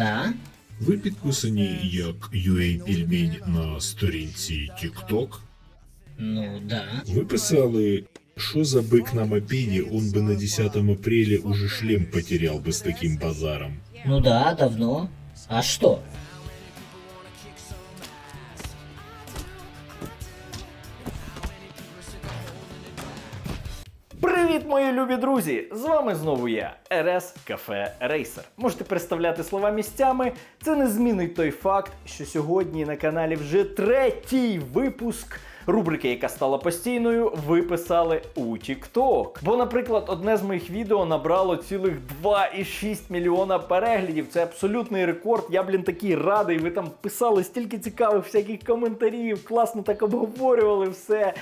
да. Ви підписані як UA Пельмень на сторінці TikTok. Ну да. Ви писали, що за бык на мопеде, он бы на 10 апреля уже шлем потерял бы с таким базаром. Ну да, давно. А что? Любі друзі! З вами знову я, РС Кафе Рейсер. Можете представляти слова місцями. Це не змінить той факт, що сьогодні на каналі вже третій випуск. Рубрики, яка стала постійною, ви писали у TikTok. Бо, наприклад, одне з моїх відео набрало цілих 2,6 мільйона переглядів. Це абсолютний рекорд. Я, блін, такий радий. Ви там писали стільки цікавих всяких коментарів, класно так обговорювали все.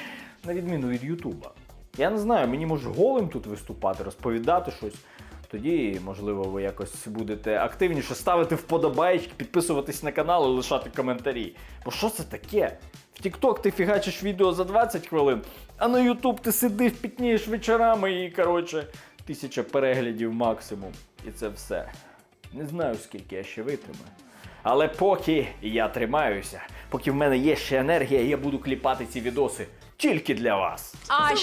На відміну від Ютуба. Я не знаю, мені може голим тут виступати, розповідати щось. Тоді, можливо, ви якось будете активніше ставити вподобайки, підписуватись на канал і лишати коментарі. Бо що це таке? В TikTok ти фігачиш відео за 20 хвилин, а на YouTube ти сидиш, пітнієш вечорами і, коротше, тисяча переглядів максимум. І це все. Не знаю, скільки я ще витримаю. Але поки я тримаюся, поки в мене є ще енергія, я буду кліпати ці відоси тільки для вас. А it.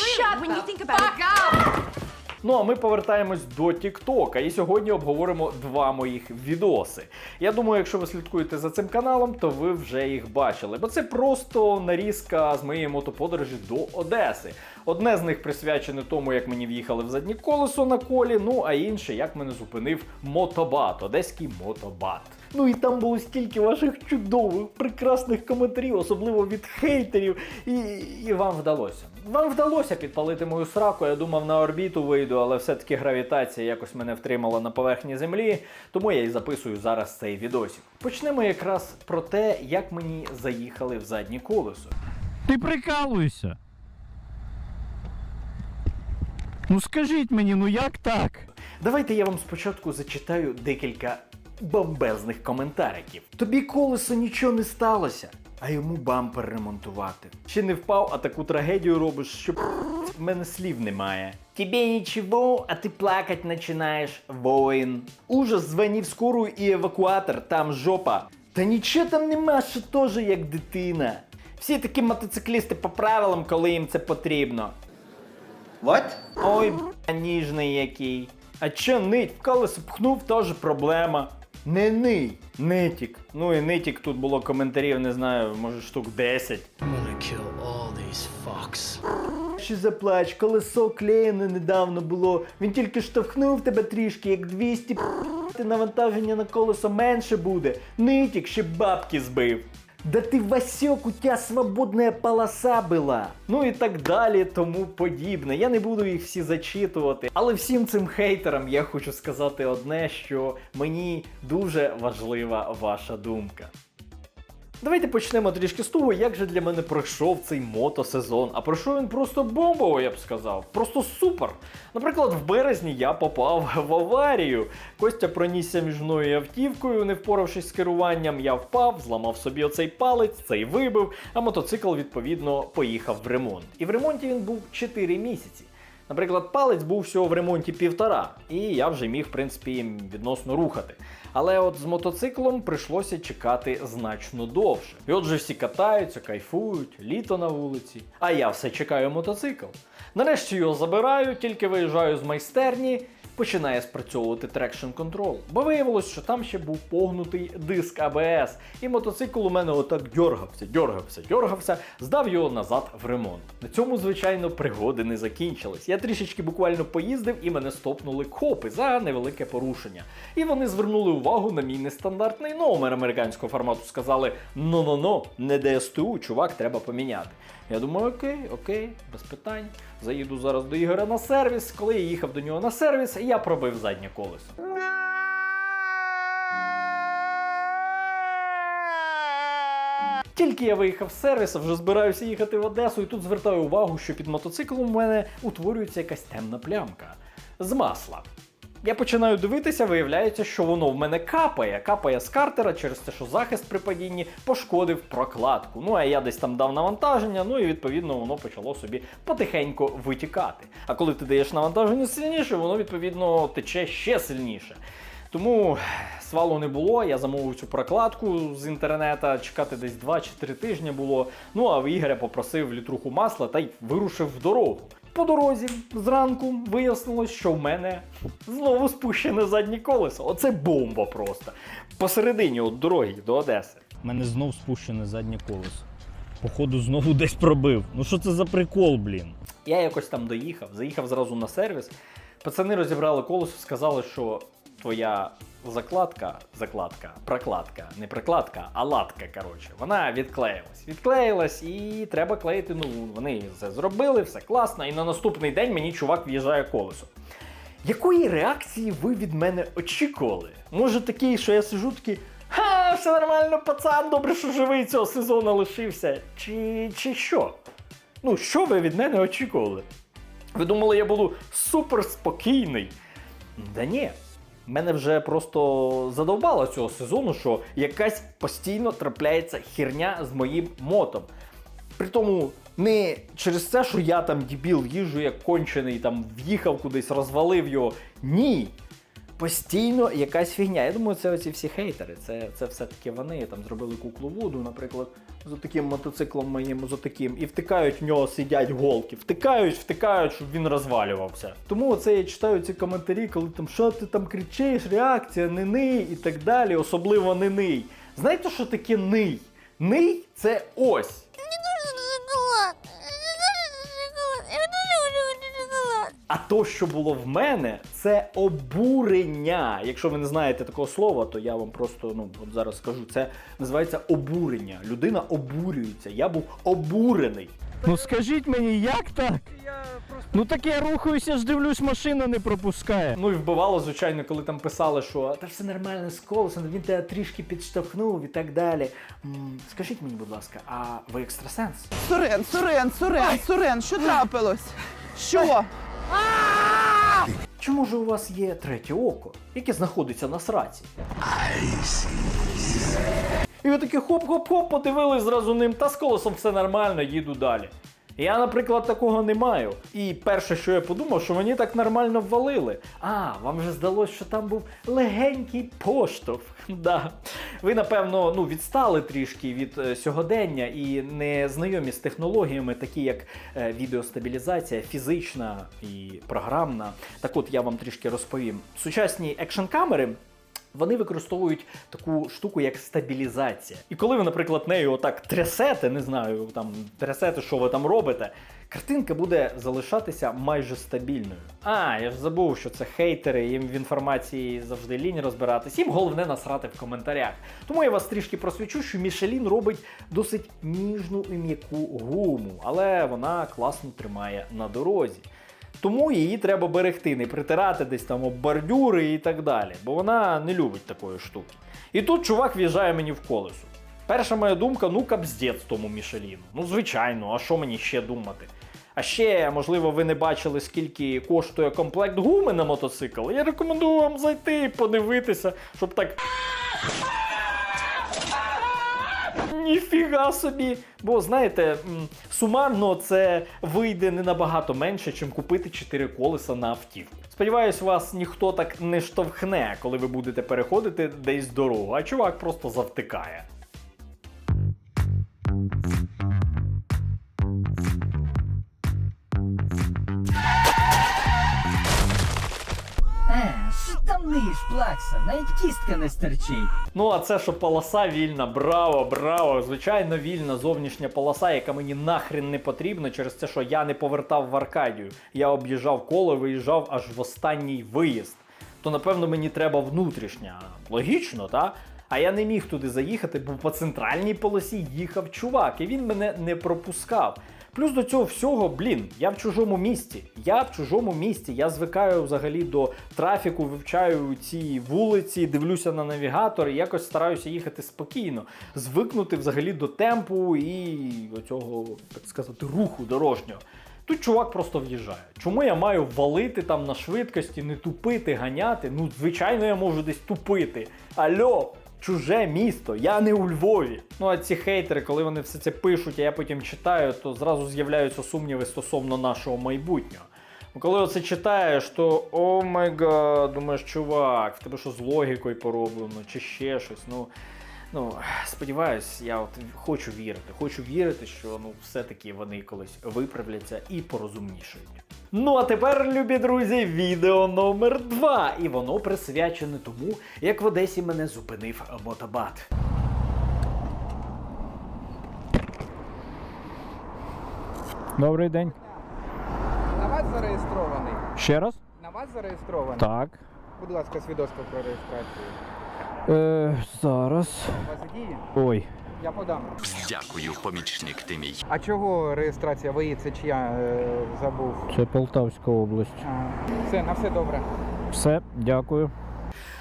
Ну а ми повертаємось до Тіктока. І сьогодні обговоримо два моїх відоси. Я думаю, якщо ви слідкуєте за цим каналом, то ви вже їх бачили. Бо це просто нарізка з моєї мотоподорожі до Одеси. Одне з них присвячене тому, як мені в'їхали в заднє колесо на колі. Ну а інше, як мене зупинив мотобат, одеський мотобат. Ну і там було стільки ваших чудових, прекрасних коментарів, особливо від хейтерів. І, і вам вдалося. Вам вдалося підпалити мою сраку. Я думав на орбіту вийду, але все-таки гравітація якось мене втримала на поверхні землі, тому я і записую зараз цей відосик. Почнемо якраз про те, як мені заїхали в заднє колесо. Ти прикалуєшся? Ну скажіть мені, ну як так? Давайте я вам спочатку зачитаю декілька бомбезних коментариків. Тобі колесо нічого не сталося, а йому бампер ремонтувати. Ще не впав, а таку трагедію робиш, що в мене слів немає. Тебе нічого, а ти плакать починаєш, воїн. Ужас, дзвонив в скорую і евакуатор, там жопа. Та нічого там нема, що теж як дитина. Всі такі мотоциклісти по правилам, коли їм це потрібно. What? Ой, б**, ніжний який. А чо нить? В колесо пхнув, теж проблема. Не ний, нитік. Ну і нитік тут було коментарів, не знаю, може штук 10. I'm gonna kill all these fucks. Ще заплач, колесо клеєне недавно було. Він тільки штовхнув тебе трішки, як 200 п***, навантаження на колесо менше буде. Нитік ще бабки збив. Да ти Васек, у тебя свободная полоса була. Ну і так далі, тому подібне. Я не буду їх всі зачитувати. Але всім цим хейтерам я хочу сказати одне, що мені дуже важлива ваша думка. Давайте почнемо трішки з того, як же для мене пройшов цей мотосезон. А пройшов він просто бомбово, я б сказав. Просто супер. Наприклад, в березні я попав в аварію. Костя пронісся між мною і автівкою, не впоравшись з керуванням, я впав, зламав собі оцей палець, цей вибив, а мотоцикл відповідно поїхав в ремонт. І в ремонті він був 4 місяці. Наприклад, палець був всього в ремонті півтора, і я вже міг, в принципі, відносно рухати. Але от з мотоциклом прийшлося чекати значно довше. І отже, всі катаються, кайфують, літо на вулиці. А я все чекаю мотоцикл. Нарешті його забираю, тільки виїжджаю з майстерні. Починає спрацьовувати трекшн контрол, бо виявилось, що там ще був погнутий диск АБС, і мотоцикл у мене отак дьоргався, дьоргався, дьоргався, здав його назад в ремонт. На цьому, звичайно, пригоди не закінчились. Я трішечки буквально поїздив і мене стопнули копи за невелике порушення. І вони звернули увагу на мій нестандартний номер американського формату. Сказали: ну-ну-ну, не ДСТУ, чувак, треба поміняти. Я думаю, окей, окей, без питань. Заїду зараз до Ігоря на сервіс. Коли я їхав до нього на сервіс, я пробив заднє колесо. Тільки я виїхав з сервісу, вже збираюся їхати в Одесу, і тут звертаю увагу, що під мотоциклом у мене утворюється якась темна плямка з масла. Я починаю дивитися, виявляється, що воно в мене капає. Капає з картера через те, що захист при падінні пошкодив прокладку. Ну а я десь там дав навантаження, ну і відповідно воно почало собі потихеньку витікати. А коли ти даєш навантаження сильніше, воно відповідно тече ще сильніше. Тому свалу не було, я замовив цю прокладку з інтернета, чекати десь 2 чи 3 тижні було. Ну а в Ігоря попросив літруху масла та й вирушив в дорогу. По дорозі зранку вияснилось, що в мене знову спущене заднє колесо. Оце бомба просто. Посередині от дороги до Одеси. У мене знов спущене заднє колесо. Походу, знову десь пробив. Ну що це за прикол, блін? Я якось там доїхав, заїхав зразу на сервіс. Пацани розібрали колесо, сказали, що твоя закладка, закладка, прокладка, не прокладка, а латка, коротше, вона відклеїлась. Відклеїлась і треба клеїти нову. Вони це зробили, все класно, і на наступний день мені чувак в'їжджає колесо. Якої реакції ви від мене очікували? Може такий, що я сижу такий. Ха, все нормально, пацан, добре, що живий цього сезону лишився. Чи, чи що? Ну, що ви від мене очікували? Ви думали, я буду супер спокійний? Да ні. Мене вже просто задовбало цього сезону, що якась постійно трапляється херня з моїм мотом. Притому не через це, що я там дебіл їжу як кончений, там в'їхав кудись, розвалив його. Ні. Постійно якась фігня. Я думаю, це оці всі хейтери. Це, це все-таки вони там зробили куклу Вуду, наприклад, з таким мотоциклом моїм, з таким, і втикають в нього сидять голки. Втикають, втикають, щоб він розвалювався. Тому оце я читаю ці коментарі, коли там що ти там кричиш, реакція, не ний і так далі, особливо не ний. Знаєте, що таке ний? Ний це ось. То, що було в мене, це обурення. Якщо ви не знаєте такого слова, то я вам просто ну от зараз скажу. Це називається обурення. Людина обурюється. Я був обурений. Ну скажіть мені, як так? Ну так я рухаюся ж дивлюсь, машина не пропускає. Ну і вбивало, звичайно, коли там писали, що та все нормально з колесом, він тебе трішки підштовхнув і так далі. М, скажіть мені, будь ласка, а ви екстрасенс? Сурен, Сурен, Сурен, Сурен, що трапилось? Що? Чому ж у вас є третє око, яке знаходиться на сраці? І ви такі хоп-хоп-хоп, подивились зразу ним, та з колесом все нормально, їду далі. Я, наприклад, такого не маю. І перше, що я подумав, що мені так нормально ввалили. А, вам же здалось, що там був легенький поштовх. Да. Ви, напевно, ну, відстали трішки від е, сьогодення і не знайомі з технологіями, такі як е, відеостабілізація, фізична і програмна. Так от я вам трішки розповім. Сучасні екшн-камери вони використовують таку штуку, як стабілізація. І коли ви, наприклад, нею отак трясете, не знаю, там трясете, що ви там робите, картинка буде залишатися майже стабільною. А, я ж забув, що це хейтери, їм в інформації завжди лінь розбиратись. Їм головне насрати в коментарях. Тому я вас трішки просвічу, що Мішелін робить досить ніжну і м'яку гуму, але вона класно тримає на дорозі. Тому її треба берегти, не притирати десь там об бордюри і так далі, бо вона не любить такої штуки. І тут чувак в'їжджає мені в колесо. Перша моя думка, ну капздець тому Мішеліну. Ну, звичайно, а що мені ще думати? А ще, можливо, ви не бачили, скільки коштує комплект гуми на мотоцикл. Я рекомендую вам зайти і подивитися, щоб так. Ніфіга собі. Бо знаєте, сумарно це вийде не набагато менше, чим купити 4 колеса на автівку. Сподіваюсь, вас ніхто так не штовхне, коли ви будете переходити десь дорогу, а чувак просто завтикає. Там плакса? Навіть кістка не стерчить. Ну, а це що полоса вільна, браво, браво. Звичайно, вільна зовнішня полоса, яка мені нахрен не потрібна через те, що я не повертав в Аркадію. Я об'їжджав коло, виїжджав аж в останній виїзд. То напевно мені треба внутрішня. Логічно, так? А я не міг туди заїхати, бо по центральній полосі їхав чувак, і він мене не пропускав. Плюс до цього всього, блін, я в чужому місті. Я в чужому місті. Я звикаю взагалі до трафіку, вивчаю ці вулиці, дивлюся на навігатор і якось стараюся їхати спокійно, звикнути взагалі до темпу і оцього, так сказати, руху дорожнього. Тут чувак просто в'їжджає. Чому я маю валити там на швидкості, не тупити, ганяти? Ну, звичайно, я можу десь тупити. Альо, чуже місто, я не у Львові. Ну а ці хейтери, коли вони все це пишуть, а я потім читаю, то зразу з'являються сумніви стосовно нашого майбутнього. Коли оце читаєш, то о май гад, думаєш, чувак, в тебе що з логікою пороблено, чи ще щось. Ну, ну сподіваюсь, я от хочу вірити. Хочу вірити, що ну все-таки вони колись виправляться і порозумнішають. Ну а тепер, любі друзі, відео номер два. І воно присвячене тому, як в Одесі мене зупинив мотобат. Добрий день. На вас зареєстрований. Ще раз? На вас зареєстрований. Так. Будь ласка, свідоцтво про реєстрацію. Е, зараз. У вас діє? Ой. Я подам. Дякую, помічник ти мій. А чого реєстрація? Ви це чия е, забув? Це Полтавська область. А, все, на все добре. Все, дякую.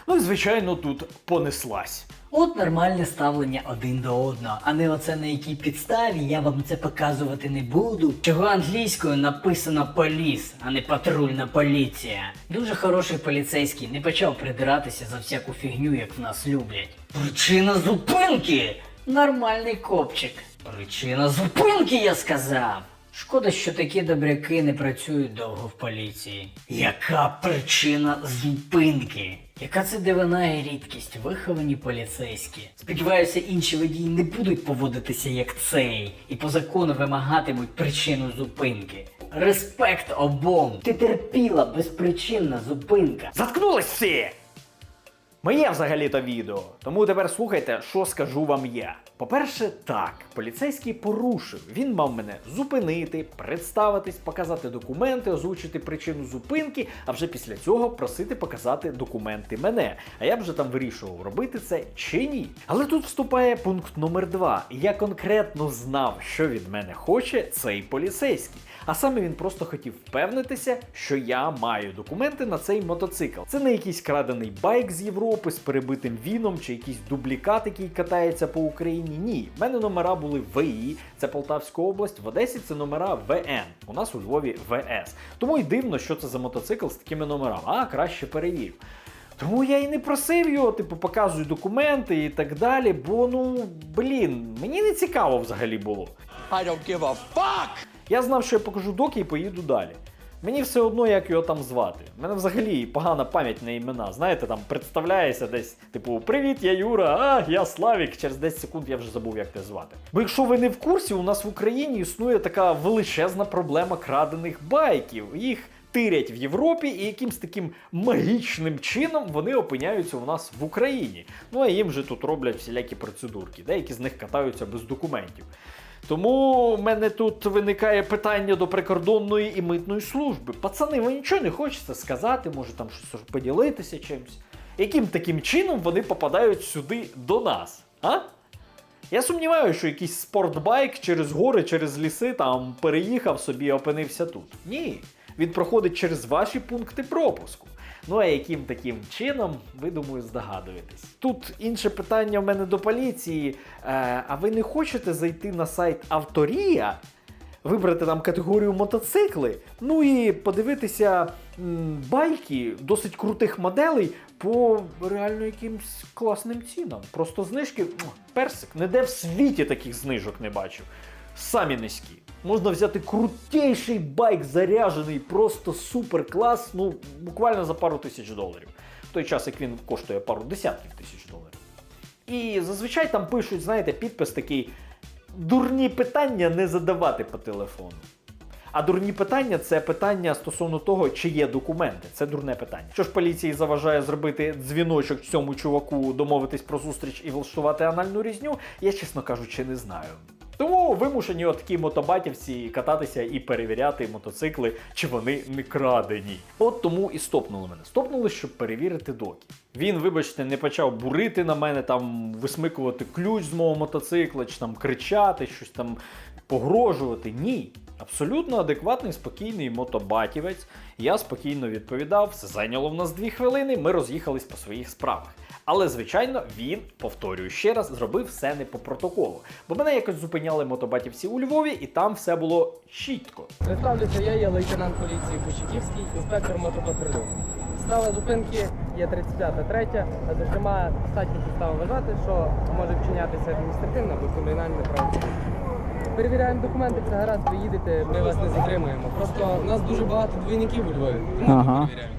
Ну і звичайно, тут понеслась. От нормальне ставлення один до одного, а не оце на якій підставі я вам це показувати не буду. Чого англійською написано поліс, а не патрульна поліція. Дуже хороший поліцейський не почав придиратися за всяку фігню, як в нас люблять. Причина зупинки! Нормальний копчик. Причина зупинки, я сказав. Шкода, що такі добряки не працюють довго в поліції. Яка причина зупинки? Яка це дивина і рідкість, виховані поліцейські. Сподіваюся, інші водії не будуть поводитися як цей і по закону вимагатимуть причину зупинки. Респект обом! Ти терпіла безпричинна зупинка. Заткнулись всі! Моє взагалі-то відео. Тому тепер слухайте, що скажу вам я. По-перше, так, поліцейський порушив. Він мав мене зупинити, представитись, показати документи, озвучити причину зупинки, а вже після цього просити показати документи мене. А я б вже там вирішував, робити це чи ні. Але тут вступає пункт номер два. Я конкретно знав, що від мене хоче цей поліцейський. А саме він просто хотів впевнитися, що я маю документи на цей мотоцикл. Це не якийсь крадений байк з Європи з перебитим віном чи якийсь дублікат, який катається по Україні. Ні, в мене номера були ВІ, це Полтавська область, в Одесі це номера ВН. У нас у Львові ВС. Тому й дивно, що це за мотоцикл з такими номерами. А краще перевірю. Тому я і не просив його, типу, показуй документи і так далі, бо ну блін, мені не цікаво взагалі було. I don't give a fuck! Я знав, що я покажу доки і поїду далі. Мені все одно, як його там звати. У мене взагалі погана пам'ять на імена. Знаєте, там представляється десь, типу, Привіт, я Юра, а я Славік. Через 10 секунд я вже забув, як тебе звати. Бо якщо ви не в курсі, у нас в Україні існує така величезна проблема крадених байків. Їх тирять в Європі, і якимсь таким магічним чином вони опиняються у нас в Україні. Ну а їм же тут роблять всілякі процедурки. Деякі з них катаються без документів. Тому в мене тут виникає питання до прикордонної і митної служби. Пацани, ви нічого не хочете сказати, може там щось поділитися чимось. Яким таким чином вони попадають сюди до нас? А? Я сумніваюся, що якийсь спортбайк через гори, через ліси там переїхав собі і опинився тут. Ні. Він проходить через ваші пункти пропуску. Ну а яким таким чином, ви думаю, здогадуєтесь. Тут інше питання в мене до поліції. Е, а ви не хочете зайти на сайт Авторія, вибрати там категорію мотоцикли, ну і подивитися м, байки досить крутих моделей по реально якимсь класним цінам. Просто знижки, персик, ніде в світі таких знижок не бачив. Самі низькі. Можна взяти крутейший байк заряджений, просто супер клас, ну буквально за пару тисяч доларів. В той час, як він коштує пару десятків тисяч доларів. І зазвичай там пишуть, знаєте, підпис такий: дурні питання не задавати по телефону. А дурні питання це питання стосовно того, чи є документи. Це дурне питання. Що ж поліції заважає зробити дзвіночок цьому чуваку, домовитись про зустріч і влаштувати анальну різню, я, чесно кажучи, не знаю. Тому вимушені такі мотобатівці кататися і перевіряти мотоцикли, чи вони не крадені. От тому і стопнули мене. Стопнули, щоб перевірити доки. Він, вибачте, не почав бурити на мене, там висмикувати ключ з мого мотоцикла, чи там кричати, щось там погрожувати. Ні. Абсолютно адекватний, спокійний мотобатівець. Я спокійно відповідав, все зайняло в нас дві хвилини, ми роз'їхались по своїх справах. Але, звичайно, він, повторюю ще раз, зробив все не по протоколу. Бо мене якось зупиняли мотобатівці у Львові, і там все було чітко. Представлюся, я є лейтенант поліції Кущиківський, інспектор мотопатрулю. Стала зупинки є 35 третя, а зокрема достатньо підстав вважати, що може вчинятися адміністративне або кримінальне правопорушення. Перевіряємо документи, все гаразд, ви їдете, ми вас не затримуємо. Просто у нас дуже багато двійників у Львові. Тому Ага. ми перевіряємо.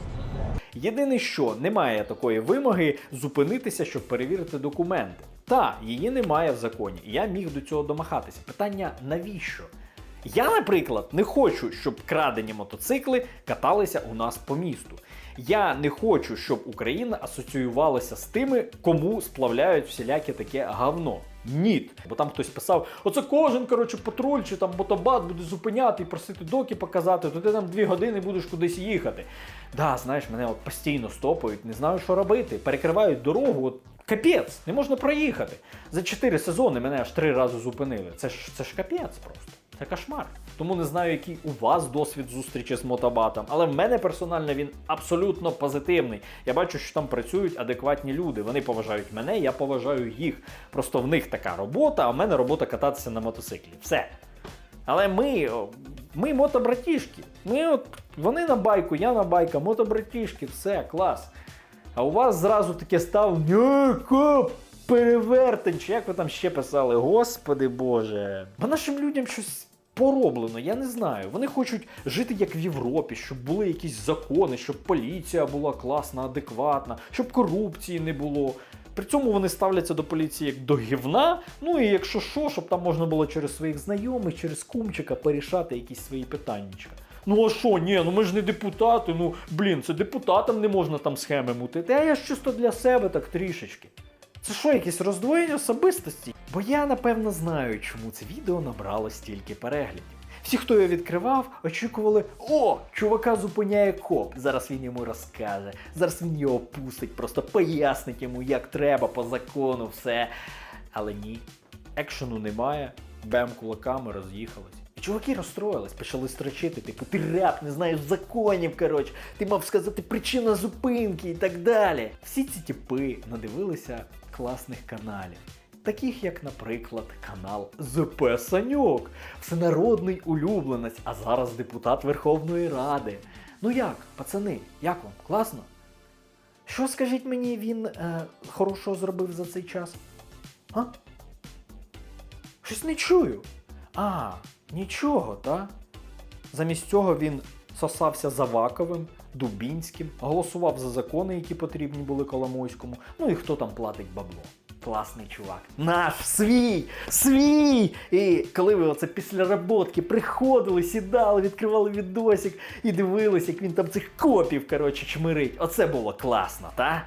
Єдине, що немає такої вимоги зупинитися, щоб перевірити документи. Та, її немає в законі. Я міг до цього домагатися. Питання навіщо? Я, наприклад, не хочу, щоб крадені мотоцикли каталися у нас по місту. Я не хочу, щоб Україна асоціювалася з тими, кому сплавляють всіляке таке говно. Ні. Бо там хтось писав: оце кожен коротше патруль чи там мотобат буде зупиняти і просити доки показати, то ти там дві години будеш кудись їхати. Да, знаєш, мене от постійно стопають, не знаю, що робити. Перекривають дорогу. От капець, не можна проїхати. За чотири сезони мене аж три рази зупинили. Це ж це ж капець просто. Це кошмар. Тому не знаю, який у вас досвід зустрічі з мотобатом, але в мене персонально він абсолютно позитивний. Я бачу, що там працюють адекватні люди. Вони поважають мене, я поважаю їх. Просто в них така робота, а в мене робота кататися на мотоциклі. Все. Але ми, ми мотобратішки. Ми от, вони на байку, я на байка, мотобратішки, все, клас. А у вас зразу таке став «Ні, коп, перевертень, чи як ви там ще писали, господи Боже. Бо нашим людям щось пороблено, я не знаю. Вони хочуть жити як в Європі, щоб були якісь закони, щоб поліція була класна, адекватна, щоб корупції не було. При цьому вони ставляться до поліції як до гівна. Ну і якщо що, щоб там можна було через своїх знайомих, через кумчика порішати якісь свої питаннячка. Ну а що, ні, ну ми ж не депутати, ну блін, це депутатам не можна там схеми мутити, а я ж чисто для себе так трішечки. Це що, якесь роздвоєння особистості? Бо я напевно знаю, чому це відео набрало стільки переглядів. Всі, хто його відкривав, очікували: о, чувака зупиняє коп. Зараз він йому розкаже, зараз він його пустить, просто пояснить йому, як треба по закону, все. Але ні, екшену немає, бем кулаками роз'їхались. Чуваки розстроїлись, почали строчити, типу, ти рап, не знаєш законів, коротше, ти мав сказати причина зупинки і так далі. Всі ці типи надивилися класних каналів. Таких як, наприклад, канал ЗП Саньок, всенародний улюбленець, а зараз депутат Верховної Ради. Ну як, пацани, як вам? Класно? Що скажіть мені, він е, хорошого зробив за цей час? А? Щось не чую. А, нічого, та? Замість цього він сосався Заваковим, Дубінським, голосував за закони, які потрібні були Коломойському. Ну і хто там платить бабло. Класний чувак. Наш свій! Свій! І коли ви оце після роботки приходили, сідали, відкривали відосик і дивились, як він там цих копів, коротше, чмирить. Оце було класно, та?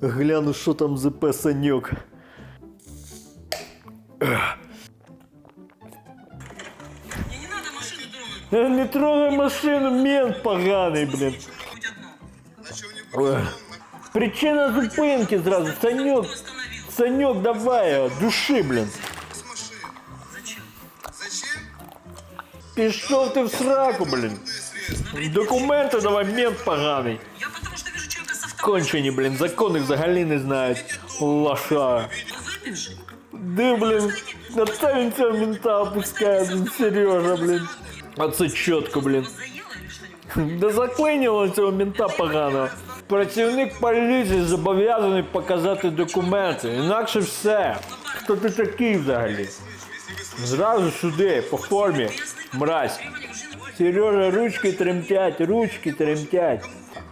Гляну, що там ЗП Саньок. Не трогай машину, мент поганий, блін. Ой. Причина зупинки зразу. Санек, Санек, давай, його, души, блін. Пішов ти в сраку, блін. Документи давай, мент поганий. Кончені, блін, закони взагалі не знають. Лоша. Да, блін, оце він цього мента опускає, блін, Сережа, блін. А це чітко, блін. Да заклинило цього мента поганого. Працівник поліції зобов'язаний показати документи, інакше все. Хто ти такий взагалі? Зразу сюди, по формі, мразь. Сережа, ручки тремтять, ручки тремтять.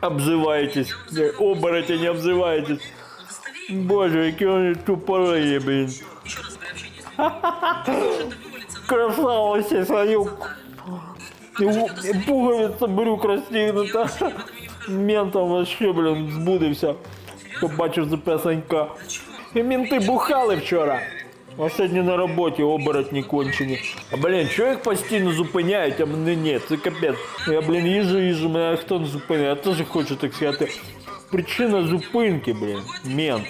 Обзиваєтесь, оборотень обзиваєтесь. Боже, які вони тупорилі, блін. Красава ще свою пуговиця брюк розтягнута. Ментом вообще, блін, збудився. Побачив ЗП Санька. І менти бухали вчора. А сьогодні на роботі оборотні кончені. А блін, чого їх постійно зупиняють, а мене ні, це капець. Я, блін, їжу, їжу, мене ніхто не зупиняє. Я теж хочу так сказати. Причина зупинки, блін, мент.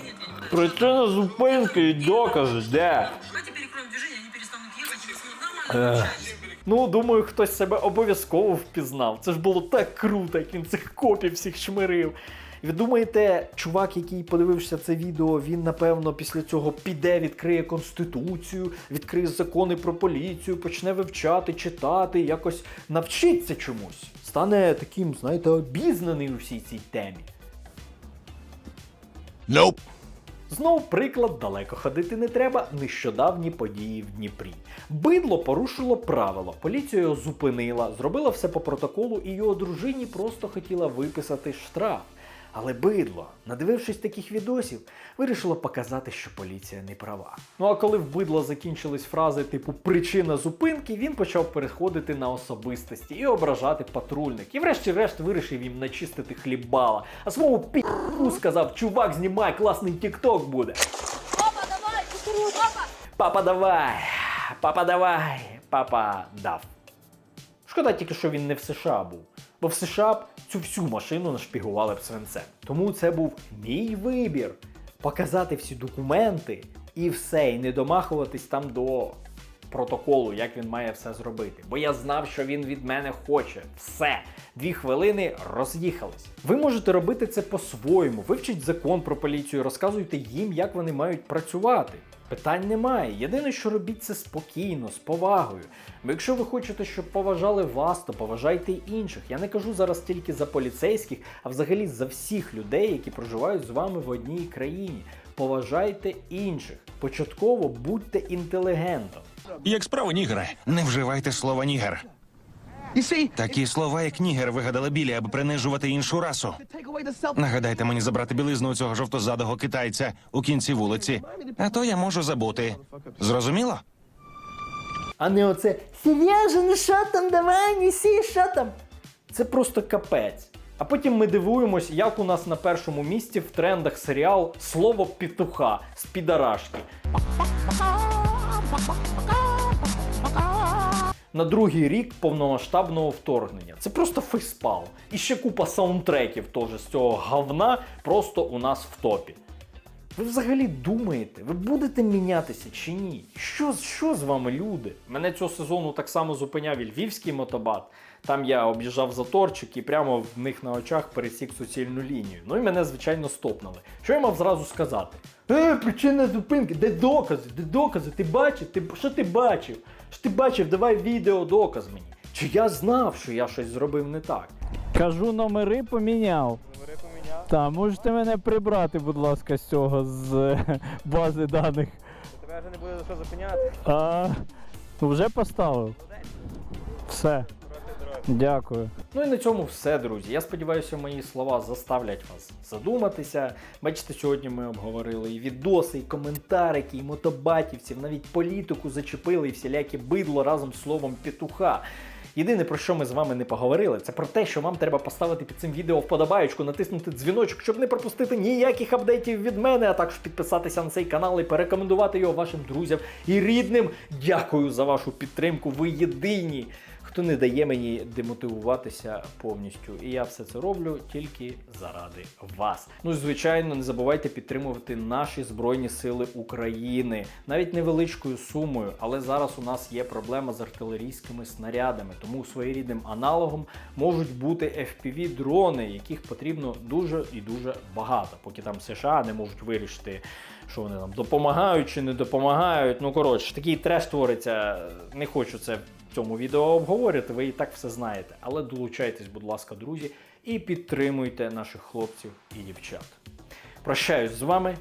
Причина зупинки і докази, де? Ех. Ну, думаю, хтось себе обов'язково впізнав. Це ж було так круто, як він цих копів всіх шмирив. І ви думаєте, чувак, який подивився це відео, він напевно після цього піде, відкриє конституцію, відкриє закони про поліцію, почне вивчати, читати, якось навчиться чомусь. Стане таким, знаєте, обізнаний у всій цій темі. Nope. Знов приклад далеко ходити не треба. Нещодавні події в Дніпрі. Бидло порушило правило. Поліція його зупинила, зробила все по протоколу, і його дружині просто хотіла виписати штраф. Але бидло, надивившись таких відосів, вирішило показати, що поліція не права. Ну а коли в бидло закінчились фрази типу причина зупинки, він почав переходити на особистості і ображати патрульник. І врешті-решт вирішив їм начистити хлібала. А своєму пі***у сказав: чувак, знімай, класний тікток буде. Папа, давай! Папа, давай! Папа дав. Шкода тільки, що він не в США був. Бо в США б цю всю машину нашпігували б свинцем. Тому це був мій вибір. Показати всі документи і все, і не домахуватись там до протоколу, як він має все зробити. Бо я знав, що він від мене хоче. Все. Дві хвилини роз'їхались. Ви можете робити це по-своєму. Вивчіть закон про поліцію, розказуйте їм, як вони мають працювати. Питань немає. Єдине, що робіть це спокійно, з повагою. Бо якщо ви хочете, щоб поважали вас, то поважайте й інших. Я не кажу зараз тільки за поліцейських, а взагалі за всіх людей, які проживають з вами в одній країні. Поважайте інших. Початково будьте інтелігентом. Як справа нігре, Не вживайте слова нігер. Такі слова, як нігер, вигадали білі, аби принижувати іншу расу. Нагадайте мені забрати білизну у цього жовтозадого китайця у кінці вулиці, а то я можу забути. Зрозуміло? А не оце Сережа, ну що там, давай, неси, що там. Це просто капець. А потім ми дивуємось, як у нас на першому місці в трендах серіал Слово петуха з підарашки. На другий рік повномасштабного вторгнення. Це просто фейспал. І ще купа саундтреків теж з цього говна просто у нас в топі. Ви взагалі думаєте, ви будете мінятися чи ні? Що, що з вами, люди? Мене цього сезону так само зупиняв і львівський мотобат. Там я об'їжджав заторчик і прямо в них на очах пересік суцільну лінію. Ну і мене, звичайно, стопнули. Що я мав зразу сказати? Е, причина зупинки, де докази? Де докази? Ти бачив? Ти, що ти бачив? Що ти бачив? Давай відео доказ мені. Чи я знав, що я щось зробив не так? Кажу, номери поміняв. Номери поміняв? Так, можете мене прибрати, будь ласка, з цього з е, бази даних. Тебе вже не буде за що зупиняти. А, вже поставив. Все. Дякую. Ну і на цьому все, друзі. Я сподіваюся, мої слова заставлять вас задуматися. Бачите, сьогодні ми обговорили і відоси, і коментарики, і мотобатівців, навіть політику зачепили і всіляке бидло разом з словом петуха. Єдине, про що ми з вами не поговорили, це про те, що вам треба поставити під цим відео вподобаєчку, натиснути дзвіночок, щоб не пропустити ніяких апдейтів від мене, а також підписатися на цей канал і порекомендувати його вашим друзям і рідним. Дякую за вашу підтримку. Ви єдині, хто не дає мені демотивуватися повністю. І я все це роблю тільки заради вас. Ну звичайно, не забувайте підтримувати наші Збройні Сили України навіть невеличкою сумою, але зараз у нас є проблема з артилерійськими снарядами, тому своєрідним аналогом можуть бути FPV дрони, яких потрібно дуже і дуже багато, поки там США не можуть вирішити, що вони нам допомагають чи не допомагають. Ну коротше, такий треш твориться. Не хочу це в цьому відео обговорювати, ви і так все знаєте. Але долучайтесь, будь ласка, друзі, і підтримуйте наших хлопців і дівчат. Прощаюсь з вами.